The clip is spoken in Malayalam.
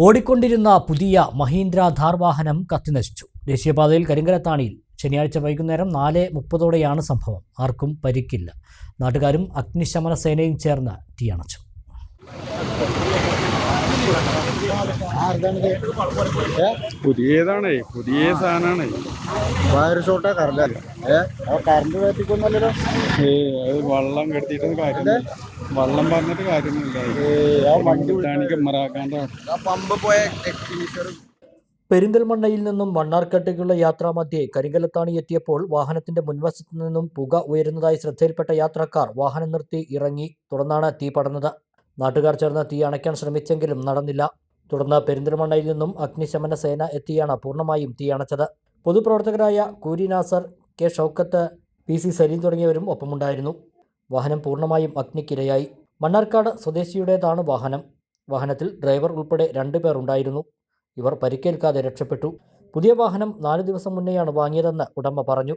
ഓടിക്കൊണ്ടിരുന്ന പുതിയ മഹീന്ദ്ര ധാർവാഹനം കത്തിനശിച്ചു. ദേശീയപാതയിൽ കരിങ്കരത്താണിയിൽ ശനിയാഴ്ച വൈകുന്നേരം നാല് മുപ്പതോടെയാണ് സംഭവം. ആർക്കും പരിക്കില്ല. നാട്ടുകാരും അഗ്നിശമന സേനയും ചേർന്ന് തീയണച്ചു. പുതിയതാണേ പുതിയ സാധനമാണ് വയർ ഷോട്ടാ കറണ്ട് ഏ? ആ കറണ്ട് കത്തിക്കൊന്നല്ലോ അത് വെള്ളം കെടുത്തിട്ട് കാര്യമില്ല. വെള്ളം പറഞ്ഞിട്ട് കാര്യമൊന്നുമില്ല. പമ്പ് പോയ പെരിന്തൽമണ്ണയിൽ നിന്നും മണ്ണാർക്കാട്ടേക്കുള്ള യാത്രാമധ്യേ കരിങ്കലത്താണി എത്തിയപ്പോൾ വാഹനത്തിന്റെ മുൻവശത്തു നിന്നും പുക ഉയരുന്നതായി ശ്രദ്ധയിൽപ്പെട്ട യാത്രക്കാർ വാഹനം നിർത്തി ഇറങ്ങി തുടർന്നാണ് തീ പടർന്നത്. നാട്ടുകാർ ചേർന്ന് തീ അണയ്ക്കാൻ ശ്രമിച്ചെങ്കിലും നടന്നില്ല. തുടർന്ന് പെരിന്തൽമണ്ണയിൽ നിന്നും അഗ്നിശമന സേന എത്തിയാണ് പൂർണമായും തീ അണച്ചത്. പൊതുപ്രവർത്തകരായ Koori Nasar K Shoukath P C Saleem തുടങ്ങിയവരും ഒപ്പമുണ്ടായിരുന്നു. വാഹനം പൂർണമായും അഗ്നിക്കിരയായി. മണ്ണാർക്കാട് സ്വദേശിയുടേതാണ് വാഹനം. വാഹനത്തിൽ ഡ്രൈവർ ഉൾപ്പെടെ രണ്ടുപേർ ഉണ്ടായിരുന്നു. ഇവർ പരിക്കേൽക്കാതെ രക്ഷപ്പെട്ടു. പുതിയ വാഹനം നാല് ദിവസം മുന്നെയാണ് വാങ്ങിയതെന്ന് ഉടമ പറഞ്ഞു.